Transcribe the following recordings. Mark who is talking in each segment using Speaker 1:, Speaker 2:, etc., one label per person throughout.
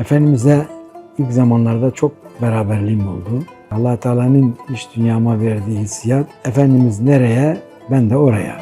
Speaker 1: Efendimiz'e ilk zamanlarda çok beraberliğim oldu. allah Teala'nın iç dünyama verdiği hissiyat, Efendimiz nereye, ben de oraya.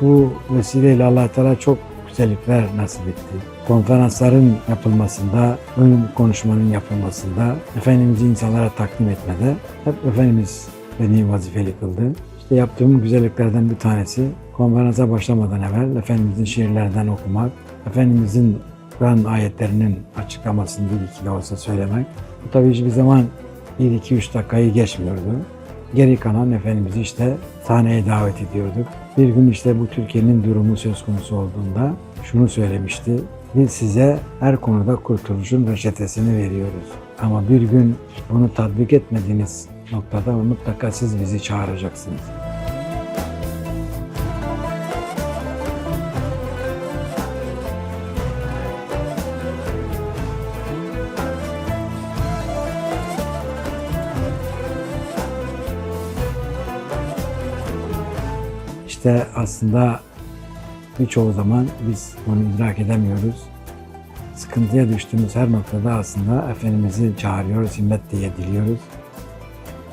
Speaker 1: Bu vesileyle allah Teala çok güzellikler nasip etti. Konferansların yapılmasında, ön konuşmanın yapılmasında, Efendimiz'i insanlara takdim etmede hep Efendimiz beni vazifeli kıldı. İşte yaptığım güzelliklerden bir tanesi konferansa başlamadan evvel Efendimizin şiirlerden okumak, Efendimizin Kur'an ayetlerinin açıklamasını bir iki de olsa söylemek. Bu tabii hiçbir zaman 1-2-3 dakikayı geçmiyordu. Geri kalan Efendimiz'i işte sahneye davet ediyorduk. Bir gün işte bu Türkiye'nin durumu söz konusu olduğunda şunu söylemişti. Biz size her konuda kurtuluşun reçetesini veriyoruz. Ama bir gün bunu tatbik etmediğiniz noktada mutlaka siz bizi çağıracaksınız. İşte aslında birçoğu zaman biz bunu idrak edemiyoruz. Sıkıntıya düştüğümüz her noktada aslında Efendimiz'i çağırıyoruz, himmet diye diliyoruz.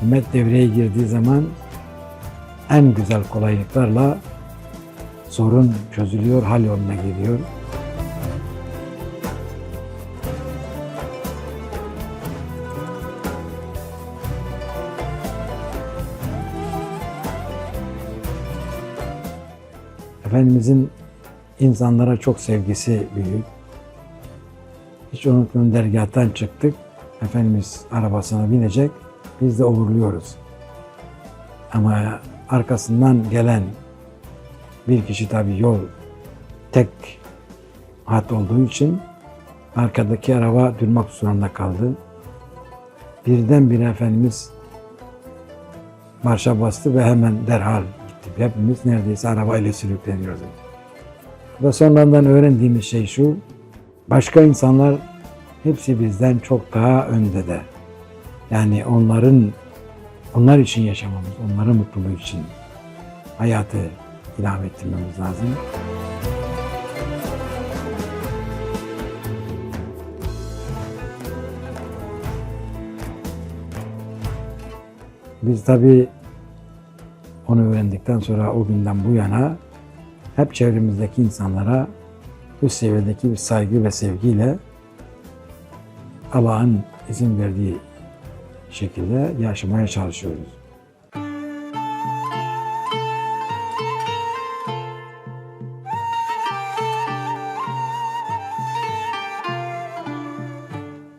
Speaker 1: Himmet devreye girdiği zaman en güzel kolaylıklarla sorun çözülüyor, hal yoluna geliyor. Efendimizin insanlara çok sevgisi büyük. Hiç unutmuyorum dergahtan çıktık. Efendimiz arabasına binecek. Biz de uğurluyoruz. Ama arkasından gelen bir kişi tabii yol tek hat olduğu için arkadaki araba durmak zorunda kaldı. Birdenbire Efendimiz marşa bastı ve hemen derhal. Hepimiz neredeyse arabayla sürükleniyoruz. Ve sonradan öğrendiğimiz şey şu, başka insanlar hepsi bizden çok daha önde de. Yani onların, onlar için yaşamamız, onların mutluluğu için hayatı ilave ettirmemiz lazım. Biz tabii onu öğrendikten sonra o günden bu yana hep çevremizdeki insanlara bu seviyedeki bir saygı ve sevgiyle Allah'ın izin verdiği şekilde yaşamaya çalışıyoruz.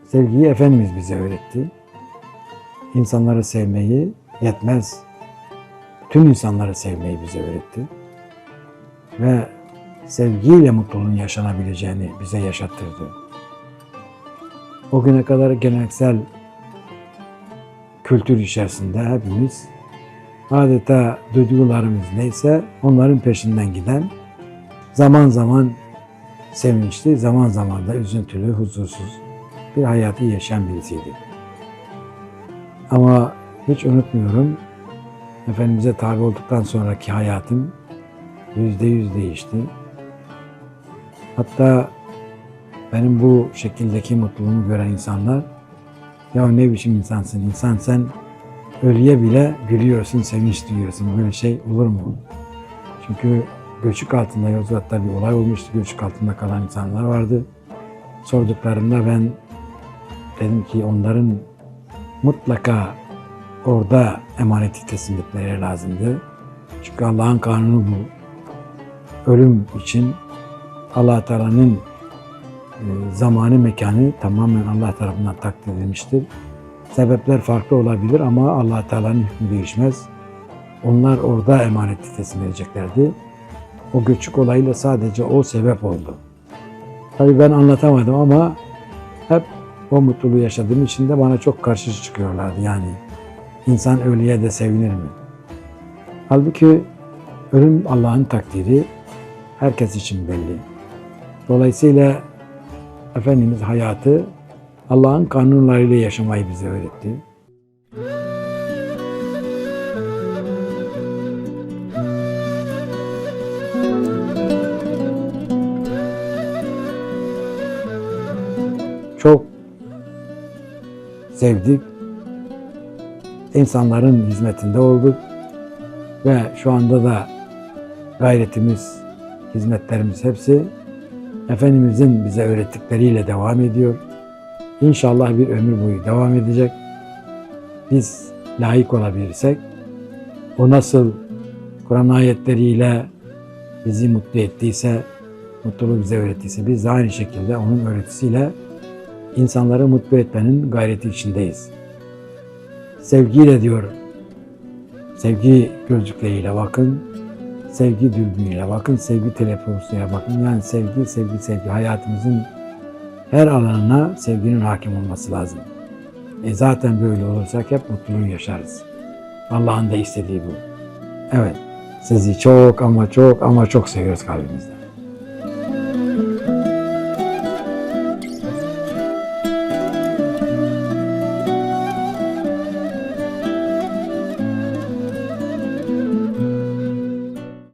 Speaker 1: Sevgiyi Efendimiz bize öğretti. İnsanları sevmeyi yetmez. Tüm insanları sevmeyi bize öğretti. Ve sevgiyle mutluluğun yaşanabileceğini bize yaşattırdı. O güne kadar geleneksel kültür içerisinde hepimiz adeta duygularımız neyse onların peşinden giden zaman zaman sevinçli, zaman zaman da üzüntülü, huzursuz bir hayatı yaşayan birisiydi. Ama hiç unutmuyorum Efendimiz'e tabi olduktan sonraki hayatım yüzde yüz değişti. Hatta benim bu şekildeki mutluluğumu gören insanlar ya ne biçim insansın insan sen ölüye bile gülüyorsun, sevinç duyuyorsun. Böyle şey olur mu? Çünkü göçük altında Yozgat'ta bir olay olmuştu. Göçük altında kalan insanlar vardı. Sorduklarında ben dedim ki onların mutlaka orada emaneti teslim etmeleri lazımdı. Çünkü Allah'ın kanunu bu. Ölüm için allah Teala'nın e, zamanı, mekanı tamamen Allah tarafından takdir edilmiştir. Sebepler farklı olabilir ama allah Teala'nın hükmü değişmez. Onlar orada emaneti teslim edeceklerdi. O göçük olayıyla sadece o sebep oldu. Tabii ben anlatamadım ama hep o mutluluğu yaşadığım için de bana çok karşı çıkıyorlardı yani. İnsan ölüye de sevinir mi? Halbuki ölüm Allah'ın takdiri herkes için belli. Dolayısıyla Efendimiz hayatı Allah'ın kanunlarıyla yaşamayı bize öğretti. Çok sevdik, İnsanların hizmetinde olduk. Ve şu anda da gayretimiz, hizmetlerimiz hepsi Efendimizin bize öğrettikleriyle devam ediyor. İnşallah bir ömür boyu devam edecek. Biz layık olabilirsek, o nasıl Kur'an ayetleriyle bizi mutlu ettiyse, mutluluğu bize öğrettiyse biz de aynı şekilde onun öğretisiyle insanları mutlu etmenin gayreti içindeyiz. Sevgiyle diyor, sevgi gözlükleriyle bakın, sevgi dürbünüyle bakın, sevgi telefonuyla bakın. Yani sevgi, sevgi, sevgi. Hayatımızın her alanına sevginin hakim olması lazım. E zaten böyle olursak hep mutluluğu yaşarız. Allah'ın da istediği bu. Evet, sizi çok ama çok ama çok seviyoruz kalbimizden.